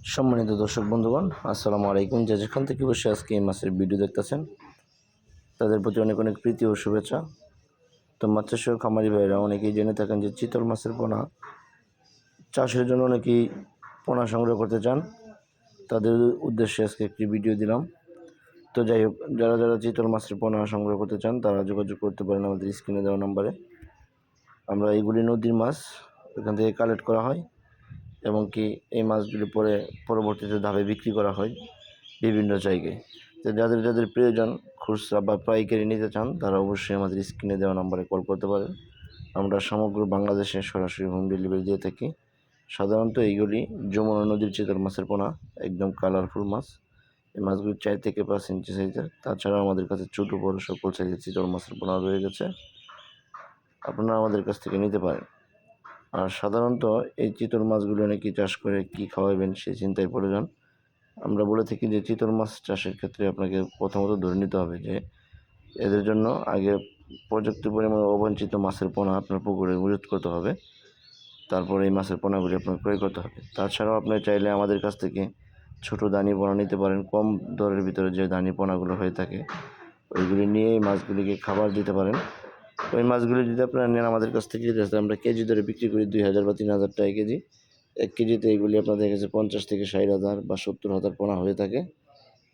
সম্মানিত দর্শক বন্ধুগণ, আসসালামু আলাইকুম। যে যেখান থেকে বসে আজকে এই মাছের ভিডিও দেখতেছেন, তাদের প্রতি অনেক অনেক প্রীতি ও শুভেচ্ছা। তো মাছের খামারি ভাইরা অনেকেই জেনে থাকেন যে চিতল মাছের পোনা চাষের জন্য অনেকেই পোনা সংগ্রহ করতে চান। তাদের উদ্দেশ্যে আজকে একটি ভিডিও দিলাম। তো যাই হোক, যারা যারা চিতল মাছের পোনা সংগ্রহ করতে চান, তারা যোগাযোগ করতে পারেন আমাদের স্ক্রিনে দেওয়া নম্বরে। আমরা এইগুলি নদীর মাছ এখান থেকে কালেক্ট করা হয়। এবং কি এই মাছগুলি পরে পরবর্তীতে ধাপে বিক্রি করা হয় বিভিন্ন জায়গায়। তো যাদের যাদের প্রয়োজন খুচরা বা পাইকারি নিতে চান, তারা অবশ্যই আমাদের স্ক্রিনে দেওয়া নাম্বারে কল করতে পারেন। আমরা সমগ্র বাংলাদেশে সরাসরি হোম ডেলিভারি দিয়ে থাকি। সাধারণত এইগুলি যমুনা নদীর চিতল মাছের পোনা, একদম কালারফুল মাছ। এই মাছগুলি চার থেকে পাঁচ ইঞ্চি সাইজের। তাছাড়াও আমাদের কাছে ছোটো, বড় সকল সাইজের চিতল মাছের পোনা রয়ে গেছে। আপনারা আমাদের কাছ থেকে নিতে পারেন। আর সাধারণত এই চিতল মাছগুলো নাকি চাষ করে কি খাওয়াবেন সেই চিন্তায় পড়ে যান। আমরা বলে থাকি যে চিতল মাছ চাষের ক্ষেত্রে আপনাকে প্রথমত ধরে নিতে হবে যে এদের জন্য আগে পর্যাপ্ত পরিমাণে অবাঞ্ছিত মাছের পোনা আপনার পুকুরে মজুত করতে হবে। তারপরে এই মাছের পোনাগুলি আপনার ক্রয় করতে হবে। তাছাড়াও আপনি চাইলে আমাদের কাছ থেকে ছোটো দানি পোনা নিতে পারেন, কম দরের ভিতরে যে দানি পোনাগুলো হয়ে থাকে, ওইগুলি নিয়ে এই মাছগুলিকে খাবার দিতে পারেন। ওই মাছগুলি যদি আপনারা নেন আমাদের কাছ থেকে যাতে আমরা কেজি ধরে বিক্রি করি দুই হাজার বা তিন হাজার টাকা কেজি। এক কেজিতে এইগুলি আপনাদের কাছে পঞ্চাশ থেকে ষাট হাজার বা সত্তর হাজার পোনা হয়ে থাকে।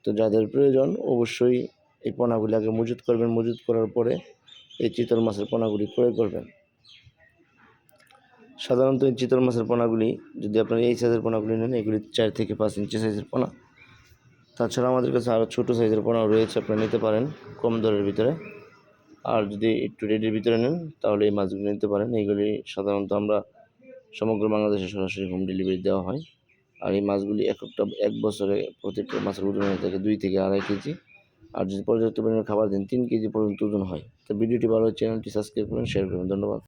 তো যাদের প্রয়োজন অবশ্যই এই পোনাগুলি আগে মজুত করবেন। মজুত করার পরে এই চিতল মাছের পোনাগুলি ক্রয় করবেন। সাধারণত এই চিতল মাছের পোনাগুলি যদি আপনারা এই সাইজের পোনাগুলি নেন, এগুলি চার থেকে পাঁচ ইঞ্চি সাইজের পোনা। তাছাড়া আমাদের কাছে আরও ছোটো সাইজের পোনাও রয়েছে, আপনারা নিতে পারেন কম দরের ভিতরে। আর যদি একটু রেডির ভিতরে নেন, তাহলে এই মাছগুলো নিতে পারেন। এইগুলি সাধারণত আমরা সমগ্র বাংলাদেশে সরাসরি হোম ডেলিভারি দেওয়া হয়। আর এই মাছগুলি এক একটা, এক বছরে প্রত্যেকটা মাছের ওজন হয়ে থাকে দুই থেকে আড়াই কেজি। আর যদি পর্যাপ্ত পরিমাণে খাবার দেন, তিন কেজি পর্যন্ত ওজন হয়। তো ভিডিওটি ভালো চ্যানেলটি সাবস্ক্রাইব করুন শেয়ার করুন। ধন্যবাদ।